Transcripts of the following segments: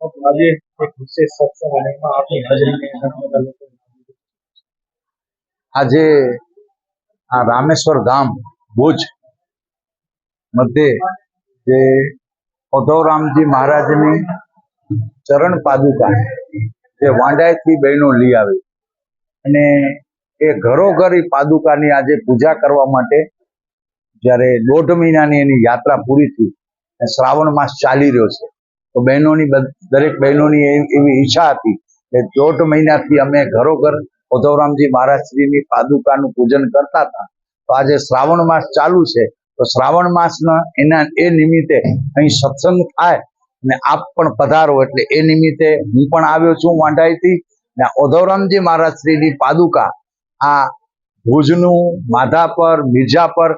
આજે એક વિશેષ સત્સંગ આપની લોકો આજે આ રામેશ્વર ધામ, ભુજ મધ્યે જે ઉદ્ધવરામજી મહારાજની ચરણ પાદુકા જે વાંડાઈથી બહેનો લઈ આવી. અને એ ઘરોઘર પાદુકાની આજે પૂજા કરવા માટે જ્યારે દોઢ મહિનાની એની યાત્રા પૂરી થઈ શ્રાવણ માસ ચાલી રહ્યો છે. તો બહેનોની દરેક બહેનોની એવી ઈચ્છા હતી કે દોઢ મહિનાથી અમે ઘરોઘર ઉદ્ધવરામજી મહારાજશ્રીની પાદુકાનું પૂજન કરતા હતા. તો આજે શ્રાવણ માસ ચાલુ છે. તો શ્રાવણ માસના એના, એ નિમિત્તે અહીં સત્સંગ થાય અને આપ પણ પધારો એટલે એ નિમિત્તે હું પણ આવ્યો છું વાંઢાઈથી. ને ઉદ્ધવરામજી મહારાજશ્રીની પાદુકા, આ ભુજનું માધાપર મિર્જાપર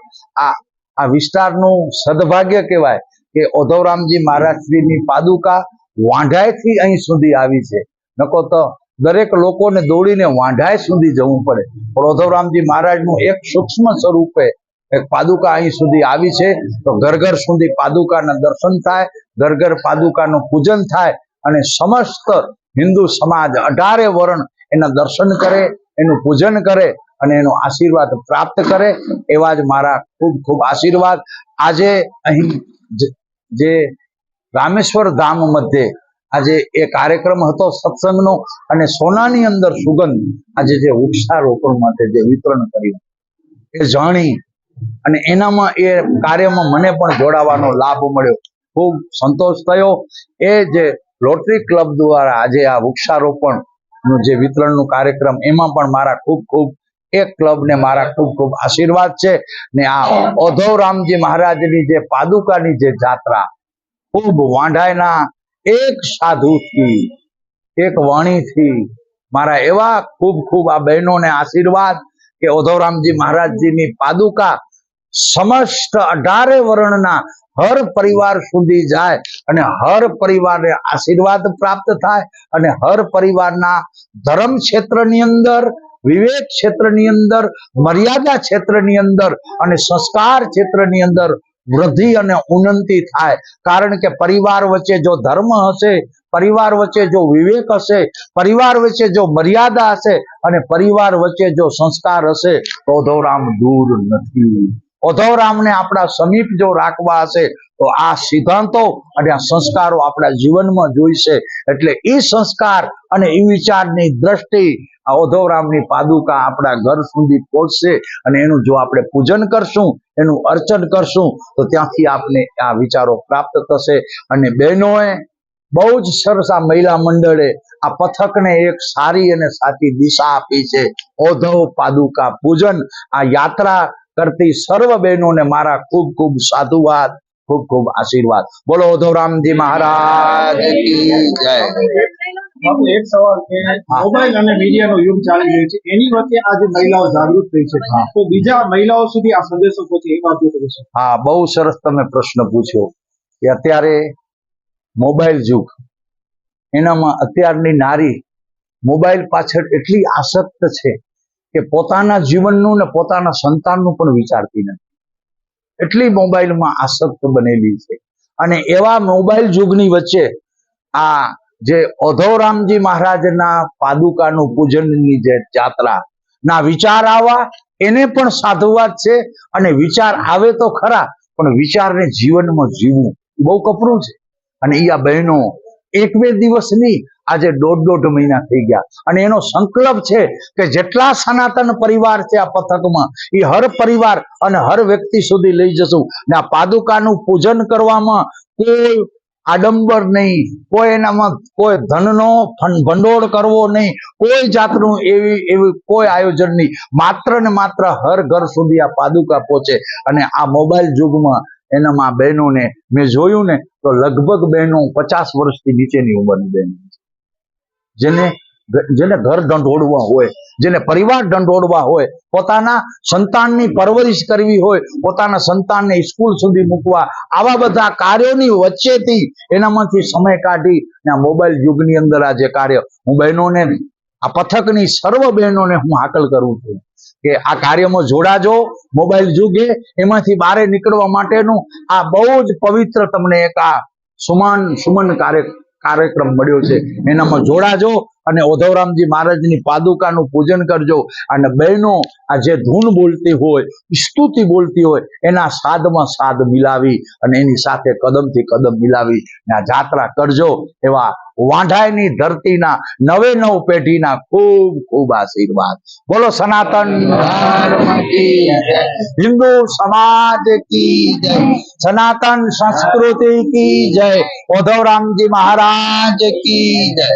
આ આ વિસ્તારનું સદભાગ્ય કહેવાય. કે ઓધવરામજી મહારાજશ્રીની પાદુકા વાંઢાઈથી અહીં સુધી આવી છે. નકો તો દરેક લોકોને દોડીને વાંઢાય સુધી જવું પડે. પણ ઓધવરામજી મહારાજનું એક સૂક્ષ્મ સ્વરૂપે એક પાદુકા અહીં સુધી આવી છે. તો ઘર ઘર સુધી પાદુકાના દર્શન થાય, ઘર ઘર પાદુકાનું પૂજન થાય અને સમસ્ત હિન્દુ સમાજ અઢારે વર્ણ એના દર્શન કરે, એનું પૂજન કરે અને એનો આશીર્વાદ પ્રાપ્ત કરે એવા જ મારા ખૂબ ખૂબ આશીર્વાદ. આજે અહીં જ- રામેશ્વર ધામ મધ્યે આજે એ કાર્યક્રમ હતો, સત્સંગનો, અને સોનાની અંદર સુગંધ આજે જે વૃક્ષારોપણ માટે જે વિતરણ કર્યું એ જાણી અને એનામાં એ કાર્યમાં મને પણ જોડાવાનો લાભ મળ્યો. ખૂબ સંતોષ થયો. એ જે રોટરી ક્લબ દ્વારા આજે આ વૃક્ષારોપણનું જે વિતરણનું કાર્યક્રમ, એમાં પણ મારા ખૂબ ખૂબ એક ક્લબને મારા ખૂબ ખૂબ આશીર્વાદ છે ને આ ઓધવરામજી મહારાજની જે પાદુકાની જે જાત્રા ખૂબ વાંઢાયના એક સાધુથી, એક વાણીથી મારા એવા ખૂબ ખૂબ આ બહેનોને આશીર્વાદ કે ઓધવરામજી મહારાજજીની પાદુકા સમસ્ત અઢારે વર્ણના હર પરિવાર સુધી જાય અને હર પરિવારને આશીર્વાદ પ્રાપ્ત થાય અને હર પરિવારના ધર્મ ક્ષેત્રની અંદર વિવેક ક્ષેત્રની અંદર, મર્યાદા ક્ષેત્રની અંદર અને સંસ્કાર ક્ષેત્રની અંદર વૃદ્ધિ અને ઉન્નતિ થાય. કારણ કે પરિવાર વચ્ચે જો ધર્મ હશે, પરિવાર વચ્ચે જો વિવેક હશે, પરિવાર વચ્ચે જો મર્યાદા હશે અને પરિવાર વચ્ચે જો સંસ્કાર હશે, તો ધોરામ દૂર નથી. ઉદ્ધવરામને આપણા સમીપ જો રાખવા હશે, તો આ સિદ્ધાંતો અને આ સંસ્કારો આપણા જીવનમાં જોઈશે. એટલે એ સંસ્કાર અને એ વિચારની દ્રષ્ટિ આ ઉદ્ધવરામની પાદુકા આપણા ઘર સુધી પહોંચશે અને એનું જો આપણે પૂજન કરશું, એનું અર્ચન કરશું, તો ત્યાંથી આપને આ વિચારો પ્રાપ્ત થશે. અને બહેનોએ બહુ જ સરસ આ મહિલા મંડળે આ પથકને એક સારી અને સાચી દિશા આપી છે. ઓધવ પાદુકા પૂજન, આ યાત્રા કરતી સર્વ બહેનોને મારા ખૂબ ખૂબ સાધુવાદ ખૂબ ખૂબ આશીર્વાદ. બોલો ધોરામજી મહારાજ જય. એક સવાલ કે મોબાઈલ અને મીડિયાનો યુગ ચાલી રહ્યો છે. એની વચ્ચે આજે મહિલાઓ જાગૃત થઈ છે. તો બીજા મહિલાઓ સુધી આ સંદેશો પહોંચે એ વાત કરીશું હા બહુ સરસ તમે પ્રશ્ન પૂછ્યો કે અત્યારે મોબાઈલ યુગ. એનામાં અત્યારની નારી મોબાઈલ પાછળ એટલી આસક્ત છે કે પોતાના જીવનનું ને પોતાના સંતાનનું પણ વિચારતી નથી. એટલી મોબાઈલમાં આસક્ત બનેલી છે. અને એવા મોબાઈલ યુગની વચ્ચે આ જે ઓધવરામજી મહારાજના પાદુકાનું પૂજનની જે જાત્રા, ના વિચાર આવવા એને પણ સાધુવાદ છે અને વિચાર આવે તો ખરા, પણ વિચારને જીવનમાં જીવવું બહુ કપરું છે. અને એ આ બહેનો એક બે દિવસની આજે દોઢ દોઢ મહિના થઈ ગયા. અને એનો સંકલ્પ છે કે જેટલા સનાતન પરિવાર છે આ પથકમાં એ હર પરિવાર અને હર વ્યક્તિ સુધી લઈ જશું. ને આ પાદુકાનું પૂજન કરવામાં કોઈ આડંબર નહીં, કોઈ એનામાં કોઈ ધનનો ભંડોળ કરવો નહીં, કોઈ જાતનું એવી એવી કોઈ આયોજન નહીં. માત્ર ને માત્ર હર ઘર સુધી આ પાદુકા પહોંચે. અને આ મોબાઈલ યુગમાં એનામાં બહેનોને, મેં જોયું ને, તો લગભગ બહેનો પચાસ વર્ષથી નીચેની ઉંમરની બહેનો. જેને જેને ઘર ઢંઢોળવા હોય, જેને પરિવાર ઢંઢોળવા હોય, પોતાના સંતાનની પરવરિશ કરવી હોય, પોતાના સંતાનને સ્કૂલ સુધી મૂકવા, આવા બધા કાર્યોની વચ્ચેથી એનામાંથી સમય કાઢી આ મોબાઈલ યુગની અંદર આ જે કાર્ય, હું બહેનોને, આ પથકની સર્વ બહેનોને હું હાકલ કરું છું કે આ કાર્યમાં જોડાજો, મોબાઈલ યુગે એમાંથી બહાર નીકળવા માટેનું આ બહુ જ પવિત્ર તમને એક આ સુમાન, સુમન કાર્ય કાર્યક્રમ મળ્યો છે. એનામાં જોડાજો. અને ઓધવરામજી મહારાજની પાદુકાનું પૂજન કરજો. અને બહેનો, આ જે ધૂન બોલતી હોય, સ્તુતિ બોલતી હોય, એના સાદમાં સાદ મિલાવી અને એની સાથે કદમથી કદમ મિલાવી આ જાત્રા કરજો. એવા વાંઢાયની ધરતીના નવે નવ પેઢીના ખૂબ ખૂબ આશીર્વાદ. બોલો સનાતન. હિન્દુ સમાજ કી જય. સનાતન સંસ્કૃતિ કી જય. ઓધવરામજી મહારાજ કી જય.